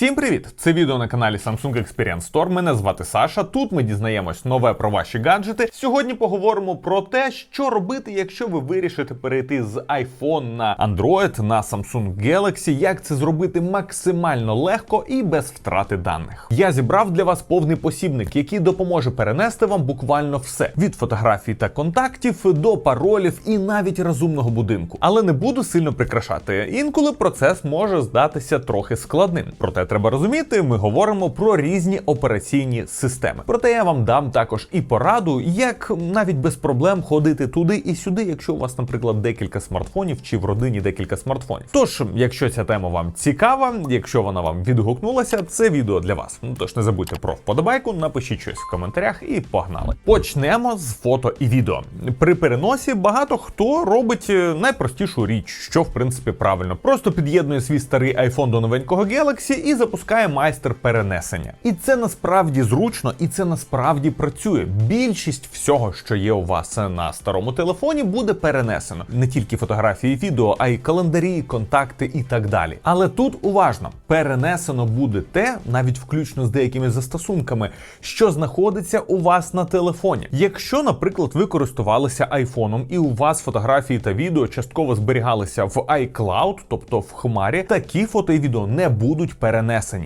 Всім привіт! Це відео на каналі Samsung Experience Store. Мене звати Саша. Тут ми дізнаємось нове про ваші гаджети. Сьогодні поговоримо про те, що робити, якщо ви вирішите перейти з iPhone на Android на Samsung Galaxy. Як це зробити максимально легко і без втрати даних. Я зібрав для вас повний посібник, який допоможе перенести вам буквально все від фотографій та контактів до паролів і навіть розумного будинку. Але не буду сильно прикрашати. Інколи процес може здатися трохи складним. Проте треба розуміти, ми говоримо про різні операційні системи. Проте я вам дам також і пораду, як навіть без проблем ходити туди і сюди, якщо у вас, наприклад, декілька смартфонів чи в родині декілька смартфонів. Тож, якщо ця тема вам цікава, якщо вона вам відгукнулася, це відео для вас. Ну тож не забудьте про вподобайку, напишіть щось в коментарях і погнали. Почнемо з фото і відео. При переносі багато хто робить е, найпростішу річ, що в принципі правильно. Просто під'єднує свій старий iPhone до новенького Galaxy і запускає майстер перенесення. І це насправді зручно, і це насправді працює. Більшість всього, що є у вас на старому телефоні, буде перенесено. Не тільки фотографії, відео, а й календарі, контакти і так далі. Але тут уважно перенесено буде те, навіть включно з деякими застосунками, що знаходиться у вас на телефоні. Якщо, наприклад, ви користувалися айфоном і у вас фотографії та відео частково зберігалися в iCloud, тобто в Хмарі, такі фото і відео не будуть перенесені.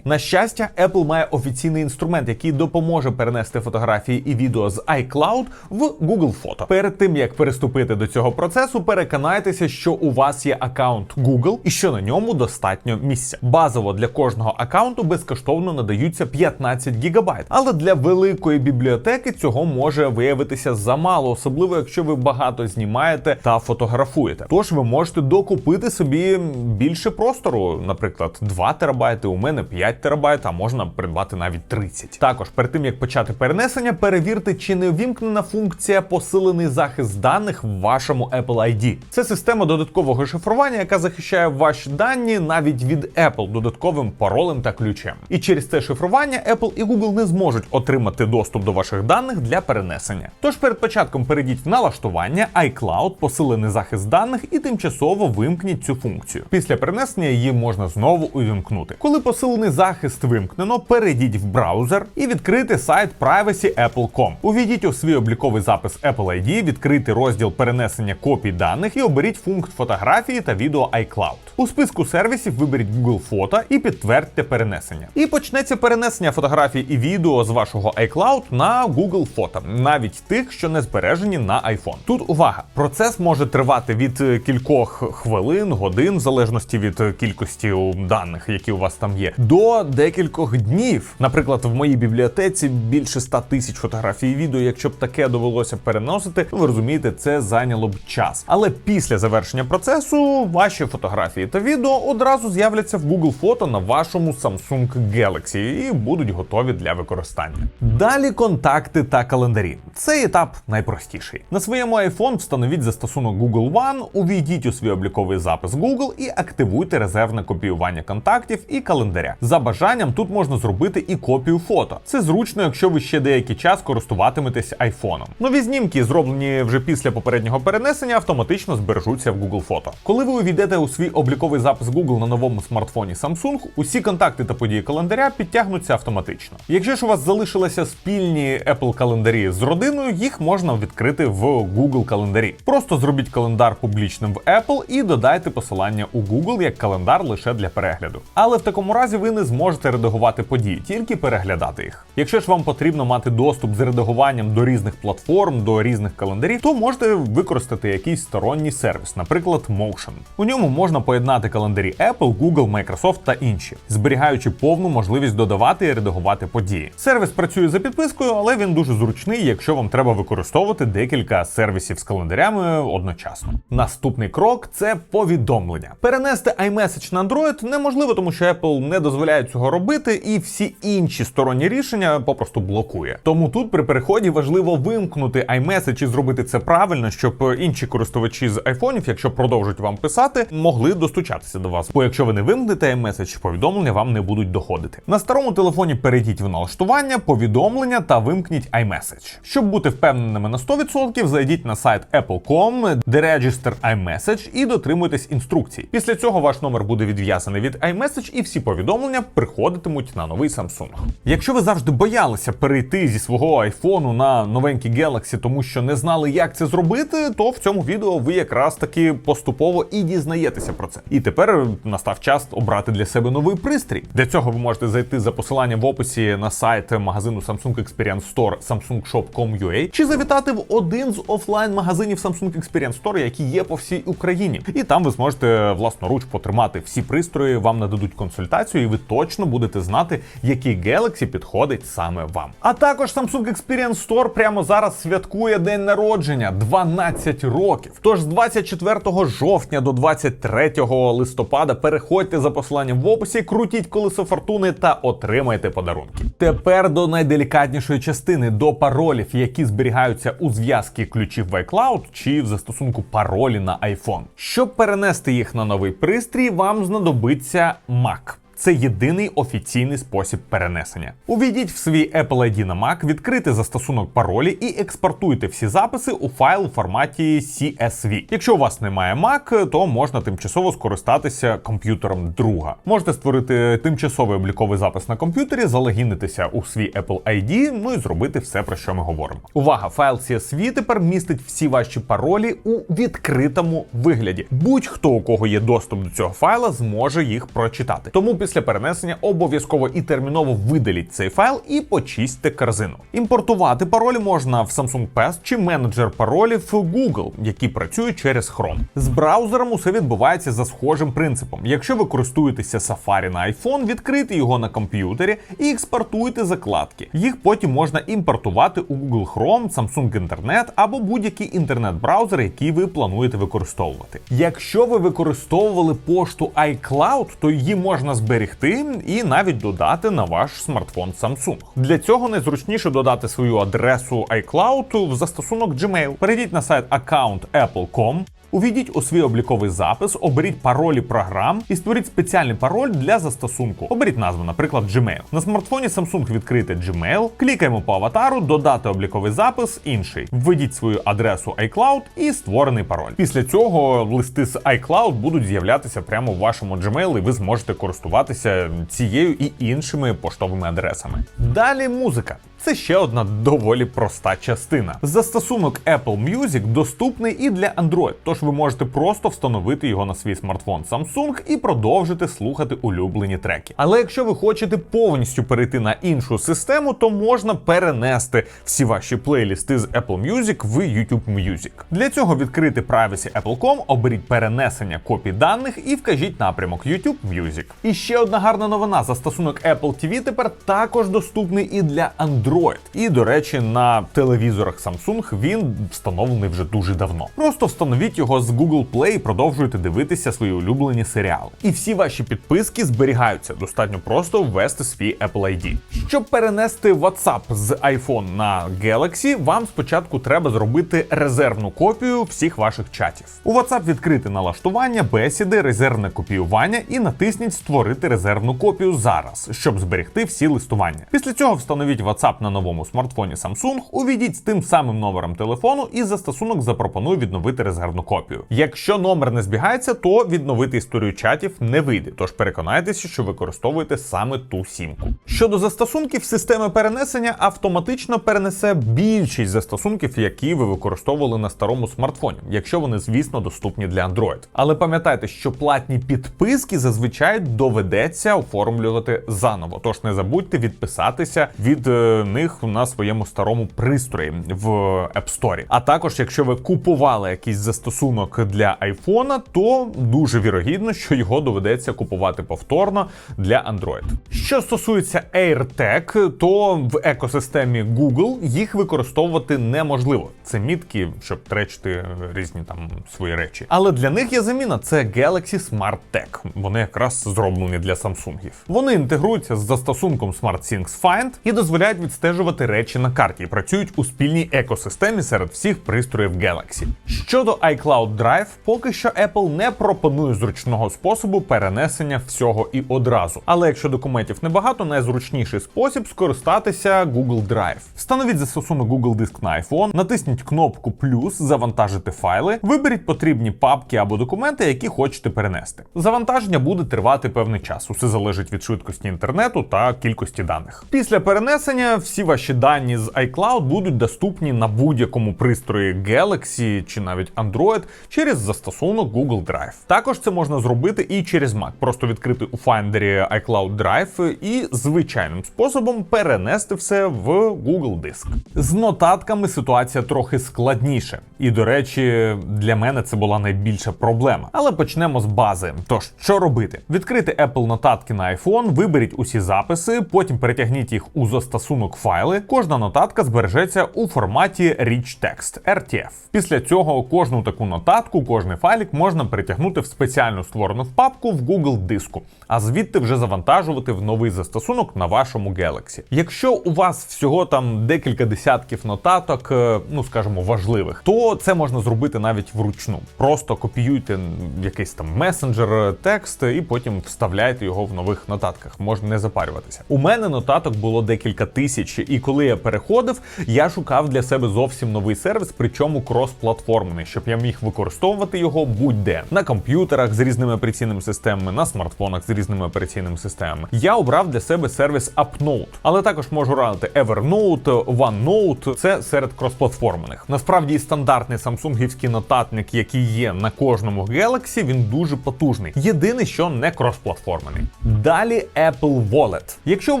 На щастя, Apple має офіційний інструмент, який допоможе перенести фотографії і відео з iCloud в Google Фото. Перед тим як переступити до цього процесу, переконайтеся, що у вас є аккаунт Google і що на ньому достатньо місця. Базово для кожного аккаунту безкоштовно надаються 15 гігабайт, але для великої бібліотеки цього може виявитися замало, особливо якщо ви багато знімаєте та фотографуєте. Тож ви можете докупити собі більше простору, наприклад, 2 терабайти, у мене 5 терабайт, а можна придбати навіть 30. Також перед тим як почати перенесення, перевірте, чи не увімкнена функція посилений захист даних в вашому Apple ID. Це система додаткового шифрування, яка захищає ваші дані навіть від Apple додатковим паролем та ключем. І через це шифрування Apple і Google не зможуть отримати доступ до ваших даних для перенесення. Тож перед початком перейдіть в налаштування iCloud, посилений захист даних і тимчасово вимкніть цю функцію. Після перенесення її можна знову увімкнути. Коли посилений захист вимкнено, перейдіть в браузер і відкрити сайт privacy.apple.com. Увійдіть у свій обліковий запис Apple ID, відкрити розділ перенесення копій даних і оберіть функт фотографії та відео iCloud. У списку сервісів виберіть Google Фото і підтвердьте перенесення. І почнеться перенесення фотографій і відео з вашого iCloud на Google Фото, навіть тих, що не збережені на iPhone. Тут увага, процес може тривати від е, кількох хвилин, годин, в залежності від е, кількості даних, які у вас там є, до декількох днів. Наприклад, в моїй бібліотеці більше 100 тисяч фотографій і відео. Якщо б таке довелося переносити, ви розумієте, це зайняло б час. Але після завершення процесу ваші фотографії та відео одразу з'являться в Google Фото на вашому Samsung Galaxy і будуть готові для використання. Далі контакти та календарі. Цей етап найпростіший. На своєму iPhone встановіть застосунок Google One, увійдіть у свій обліковий запис Google і активуйте резервне копіювання контактів і календаря. За бажанням тут можна зробити і копію фото. Це зручно, якщо ви ще деякий час користуватиметесь айфоном. Нові знімки, зроблені вже після попереднього перенесення, автоматично збережуться в Google Фото. Коли ви увійдете у свій обліковий запис Google на новому смартфоні Samsung, усі контакти та події календаря підтягнуться автоматично. Якщо ж у вас залишилися спільні Apple календарі з родиною, їх можна відкрити в Google календарі. Просто зробіть календар публічним в Apple і додайте посилання у Google як календар лише для перегляду. Але в такому разі ви не зможете редагувати події, тільки переглядати їх. Якщо ж вам потрібно мати доступ з редагуванням до різних платформ, до різних календарів, то можете використати якийсь сторонній сервіс, наприклад, Motion. У ньому можна поєднати календарі Apple, Google, Microsoft та інші, зберігаючи повну можливість додавати і редагувати події. Сервіс працює за підпискою, але він дуже зручний, якщо вам треба використовувати декілька сервісів з календарями одночасно. Наступний крок це повідомлення. Перенести iMessage на Android неможливо, тому що Apple не дозволяє цього робити, і всі інші сторонні рішення попросту блокує. Тому тут при переході важливо вимкнути iMessage і зробити це правильно, щоб інші користувачі з айфонів, якщо продовжують вам писати, могли достучатися до вас. Бо якщо ви не вимкнете iMessage, повідомлення вам не будуть доходити. На старому телефоні перейдіть в налаштування, повідомлення та вимкніть iMessage. Щоб бути впевненими на 100%, зайдіть на сайт Apple.com, де Register iMessage і дотримуйтесь інструкцій. Після цього ваш номер буде відв'язаний від iMessage і всі повідомлення приходитимуть на новий Samsung. Якщо ви завжди боялися перейти зі свого айфону на новенький Galaxy, тому що не знали, як це зробити, то в цьому відео ви якраз таки поступово і дізнаєтеся про це. І тепер настав час обрати для себе новий пристрій. Для цього ви можете зайти за посиланням в описі на сайт магазину Samsung Experience Store samsungshop.com.ua чи завітати в один з офлайн магазинів Samsung Experience Store, які є по всій Україні. І там ви зможете власноруч потримати всі пристрої, вам нададуть консультацію, і ви точно будете знати, який Galaxy підходить саме вам. А також Samsung Experience Store прямо зараз святкує день народження 12 років. Тож з 24 жовтня до 23 листопада переходьте за посиланням в описі, крутіть колесо фортуни та отримайте подарунки. Тепер до найделікатнішої частини до паролів, які зберігаються у зв'язки ключів в iCloud чи в застосунку паролі на iPhone. Щоб перенести їх на новий пристрій, вам знадобиться Mac. Це єдиний офіційний спосіб перенесення. Увійдіть в свій Apple ID на Mac, відкрити застосунок паролі і експортуйте всі записи у файл у форматі CSV. Якщо у вас немає Mac, то можна тимчасово скористатися комп'ютером друга. Можете створити тимчасовий обліковий запис на комп'ютері, залогінитися у свій Apple ID, ну і зробити все, про що ми говоримо. Увага! Файл CSV тепер містить всі ваші паролі у відкритому вигляді. Будь-хто, у кого є доступ до цього файла, зможе їх прочитати. Тому після перенесення обов'язково і терміново видаліть цей файл і почистьте корзину. Імпортувати паролі можна в Samsung Pass чи менеджер паролів Google, які працюють через Chrome. З браузером усе відбувається за схожим принципом. Якщо ви користуєтеся Safari на iPhone, відкрийте його на комп'ютері і експортуйте закладки. Їх потім можна імпортувати у Google Chrome, Samsung Internet або будь-який інтернет-браузер, який ви плануєте використовувати. Якщо ви використовували пошту iCloud, то її можна зберегти і навіть додати на ваш смартфон Samsung. Для цього найзручніше додати свою адресу iCloud в застосунок Gmail. Перейдіть на сайт account apple.com, Увійдіть у свій обліковий запис, оберіть паролі програм і створіть спеціальний пароль для застосунку. Оберіть назву, наприклад, Gmail. На смартфоні Samsung відкрити Gmail, клікаємо по аватару, додати обліковий запис, інший. Введіть свою адресу iCloud і створений пароль. Після цього листи з iCloud будуть з'являтися прямо в вашому Gmail, і ви зможете користуватися цією і іншими поштовими адресами. Далі музика. Це ще одна доволі проста частина. Застосунок Apple Music доступний і для Android, тож ви можете просто встановити його на свій смартфон Samsung і продовжити слухати улюблені треки. Але якщо ви хочете повністю перейти на іншу систему, то можна перенести всі ваші плейлісти з Apple Music в YouTube Music. Для цього відкрити Privacy Apple.com, оберіть перенесення копій даних і вкажіть напрямок YouTube Music. І ще одна гарна новина: застосунок Apple TV тепер також доступний і для Android. Android. І, до речі, на телевізорах Samsung він встановлений вже дуже давно. Просто встановіть його з Google Play і продовжуйте дивитися свої улюблені серіали. І всі ваші підписки зберігаються. Достатньо просто ввести свій Apple ID. Щоб перенести WhatsApp з iPhone на Galaxy, вам спочатку треба зробити резервну копію всіх ваших чатів. У WhatsApp відкрити налаштування, бесіди, резервне копіювання і натисніть Створити резервну копію зараз, щоб зберегти всі листування. Після цього встановіть WhatsApp на новому смартфоні Samsung, увійдіть з тим самим номером телефону і застосунок запропонує відновити резервну копію. Якщо номер не збігається, то відновити історію чатів не вийде. Тож переконайтеся, що використовуєте саме ту сімку. Щодо застосунків, система перенесення автоматично перенесе більшість застосунків, які ви використовували на старому смартфоні, якщо вони, звісно, доступні для Android. Але пам'ятайте, що платні підписки зазвичай доведеться оформлювати заново. Тож не забудьте відписатися від е, них на своєму старому пристрої в App Store. А також, якщо ви купували якийсь застосунок для айфона, то дуже вірогідно, що його доведеться купувати повторно для Android. Що стосується AirTag, то в екосистемі Google їх використовувати неможливо. Це мітки, щоб тречити різні там свої речі. Але для них є заміна. Це Galaxy Smart Tag. Вони якраз зроблені для Samsungів. Вони інтегруються з застосунком SmartThings Find і дозволяють відстежувати речі на карті. і Працюють у спільній екосистемі серед всіх пристроїв Galaxy. Щодо iCloud Drive, поки що Apple не пропонує зручного способу перенесення всього і одразу. Але якщо документів небагато, найзручніший спосіб скористатися Google Drive. Встановіть застосунок Google Диск на iPhone, натисніть кнопку плюс, завантажити файли, виберіть потрібні папки або документи, які хочете перенести. Завантаження буде тривати певний час. Усе залежить від швидкості інтернету та кількості даних. Після перенесення всі ваші дані з iCloud будуть доступні на будь-якому пристрої Galaxy чи навіть Android через застосунок Google Drive. Також це можна зробити і через Mac, просто відкрити у Finder iCloud Drive і звичайним способом перенести все в Google Диск. З нотатками ситуація трохи складніше. І, до речі, для мене це була найбільша проблема. Але почнемо з бази. Тож, що робити? Відкрити Apple нотатки на iPhone, виберіть усі записи, потім перетягніть їх у застосунок файли. Кожна нотатка збережеться у форматі Rich Text RTF. Після цього кожну таку нотатку, кожний файлик можна перетягнути в спеціально створену папку в Google диску, а звідти вже завантажувати в новий застосунок на вашому Galaxy. Якщо у вас всього там декілька десятків нотаток, е, ну скажімо, важливих, то це можна зробити навіть вручну. Просто копіюйте якийсь там месенджер, е, текст і потім вставляйте його в нових нотатках. Можна не запарюватися. У мене нотаток було декілька тисяч, і коли я переходив, я шукав для себе зовсім новий сервіс, причому кросплатформений, щоб я міг використовувати його будь-де на комп'ютерах з різними операційними системами, на смартфонах з різними операційними системами. Я обрав для себе сервіс UpNote, але також можу радити Evernote, OneNote. Це серед кросплатформених. Насправді стандартний самсунгівський нотатник, який є на кожному Galaxy, він дуже потужний. Єдине, що не кросплатформений. Далі Apple Wallet. Якщо у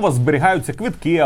вас зберігаються квитки,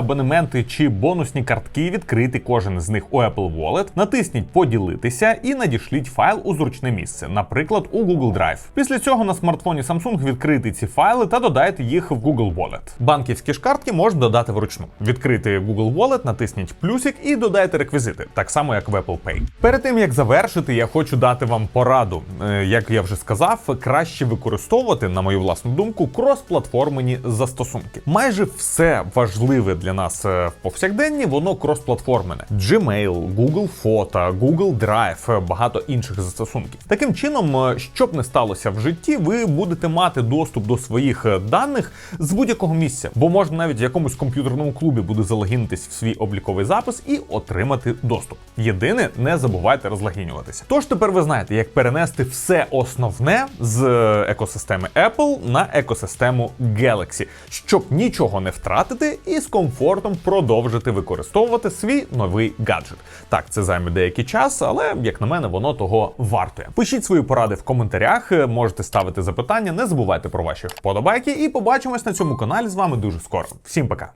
абонементи чи бонусні картки, відкрити кожен з них у Apple Wallet, натисніть поділитися і надішліть файл у зручне місце, наприклад, у Google Drive. Після цього на смартфоні Samsung відкрити ці файли та додайте їх в Google Wallet. Банківські ж картки можна додати вручну. Відкрити Google Wallet, натисніть плюсик і додайте реквізити, так само як в Apple Pay. Перед тим як завершити, я хочу дати вам пораду. Е, Як я вже сказав, краще використовувати, на мою власну думку, кросплатформені застосунки. Майже все важливе для нас е, в повсякденні, воно кросплатформене. Gmail, Google Фото, Google Drive, е, багато інших застосунків. Таким чином, е, що б не сталося в житті, ви будете мати доступ до своїх е, даних з будь-якого місця, бо можна навіть в якомусь комп'ютерному клубі буде залогінитись в свій обліковий запис і отримати доступ. Єдине, не забувайте розлогінюватися. Тож тепер ви знаєте, як перенести все основне з екосистеми Apple на екосистему Galaxy, щоб нічого не втратити і з комфортом продовжити використовувати свій новий гаджет. Так, це займе деякий час, але як на мене, воно того вартує. Пишіть свої поради в коментарях, е, можете ставити запитання, не забувайте про ваші вподобайки, і побачимось на цьому каналі з вами дуже скоро. Всім пока.